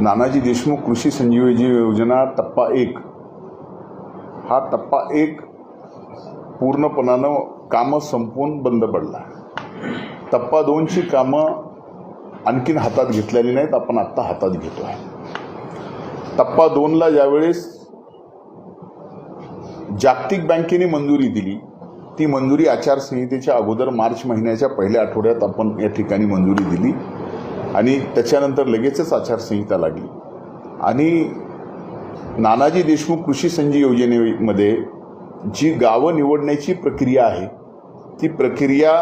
नानाजी देशमुख कृषी संजीवजी योजना टप्पा एक. हा टप्पा एक पूर्णपणानं कामं संपवून बंद पडला. टप्पा दोनची कामं आणखीन हातात घेतलेली नाहीत आपण आत्ता हातात घेतो आहे टप्पा दोनला ज्यावेळेस जागतिक बँकेने मंजुरी दिली ती मंजुरी आचारसंहितेच्या अगोदर मार्च महिन्याच्या पहिल्या आठवड्यात आपण या ठिकाणी मंजुरी दिली. आणि त्याच्यानंतर लगेचच आचारसंहिता लागली. आणि नानाजी देशमुख कृषी संजीव योजनेमध्ये जी गावं निवडण्याची प्रक्रिया आहे ती प्रक्रिया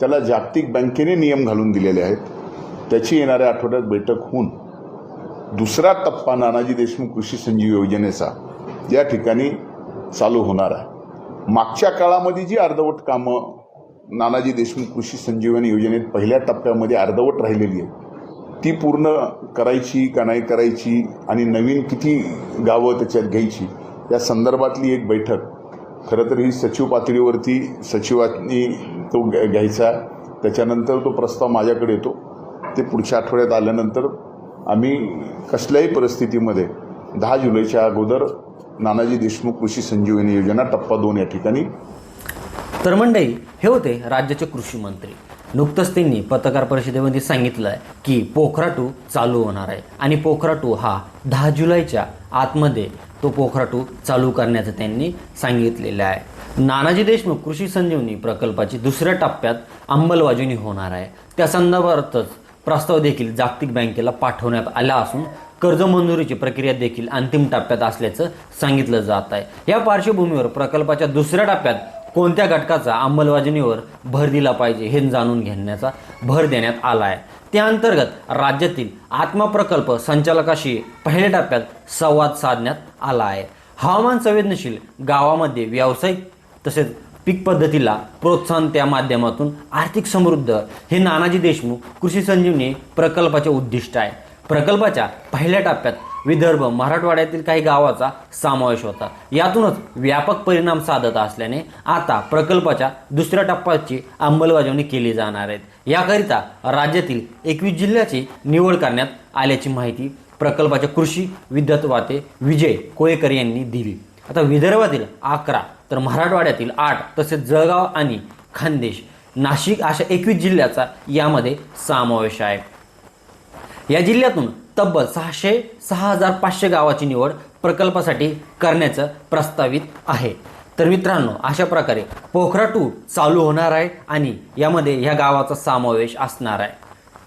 त्याला जागतिक बँकेने नियम घालून दिलेले आहेत. त्याची येणाऱ्या आठवड्यात बैठक होऊन दुसरा टप्पा नानाजी देशमुख कृषी संजीव योजनेचा या ठिकाणी चालू होणार आहे. मागच्या काळामध्ये जी अर्धवट कामं नानाजी देशमुख कृषी संजीवनी योजनेत पहिल्या टप्प्यामध्ये अर्धवट राहिलेली आहे. ती पूर्ण करायची का नाही करायची आणि नवीन किती गावं त्याच्यात घ्यायची या संदर्भातली एक बैठक. खरं तर ही सचिव पातळीवरती सचिवांनी तो घ्या- घ्यायचा. त्याच्यानंतर तो प्रस्ताव माझ्याकडे येतो. ते पुढच्या आठवड्यात आल्यानंतर आम्ही कसल्याही परिस्थितीमध्ये दहा जुलैच्या अगोदर नानाजी देशमुख कृषी संजीवनी योजना टप्पा दोन या ठिकाणी तर मंडळी हे होते राज्याचे कृषी मंत्री. नुकतंच त्यांनी पत्रकार परिषदेमध्ये सांगितलं आहे की पोखरा टू चालू होणार आहे. आणि पोखरा टू हा दहा जुलैच्या आतमध्ये तो पोखरा टू चालू करण्याचं त्यांनी सांगितलेलं आहे. नानाजी देशमुख कृषी संजीवनी प्रकल्पाची दुसऱ्या टप्प्यात अंमलबजावणी होणार आहे. त्या संदर्भातच प्रस्ताव देखील जागतिक बँकेला पाठवण्यात आला असून कर्ज मंजुरीची प्रक्रिया देखील अंतिम टप्प्यात असल्याचं सांगितलं जात आहे. या पार्श्वभूमीवर प्रकल्पाच्या दुसऱ्या टप्प्यात कोणत्या घटकाचा अंमलबजावणीवर भर दिला पाहिजे हे जाणून घेण्याचा भर देण्यात आला आहे. त्या अंतर्गत राज्यातील आत्मप्रकल्प संचालकाशी पहिल्या टप्प्यात संवाद साधण्यात आला आहे. हवामान संवेदनशील गावामध्ये व्यावसायिक तसेच पीक पद्धतीला प्रोत्साहन त्या माध्यमातून आर्थिक समृद्ध हे नानाजी देशमुख कृषी संजीवनी प्रकल्पाचे उद्दिष्ट आहे. प्रकल्पाच्या पहिल्या टप्प्यात विदर्भ मराठवाड्यातील काही गावाचा समावेश होता. यातूनच व्यापक परिणाम साधत असल्याने आता प्रकल्पाच्या दुसऱ्या टप्प्याची अंमलबजावणी केली जाणार आहे. याकरिता राज्यातील एकवीस जिल्ह्याची निवड करण्यात आल्याची माहिती प्रकल्पाच्या कृषी विद्वत्वाते विजय कोळेकर यांनी दिली. आता विदर्भातील अकरा तर मराठवाड्यातील आठ तसेच जळगाव आणि खानदेश नाशिक अशा एकवीस जिल्ह्याचा यामध्ये समावेश आहे. या जिल्ह्यातून तब्बल सहाशे सहा हजार पाचशे गावाची निवड प्रकल्पासाठी करण्याचं प्रस्तावित आहे. तर मित्रांनो अशा प्रकारे पोखरा टू चालू होणार आहे आणि यामध्ये ह्या गावाचा समावेश असणार आहे.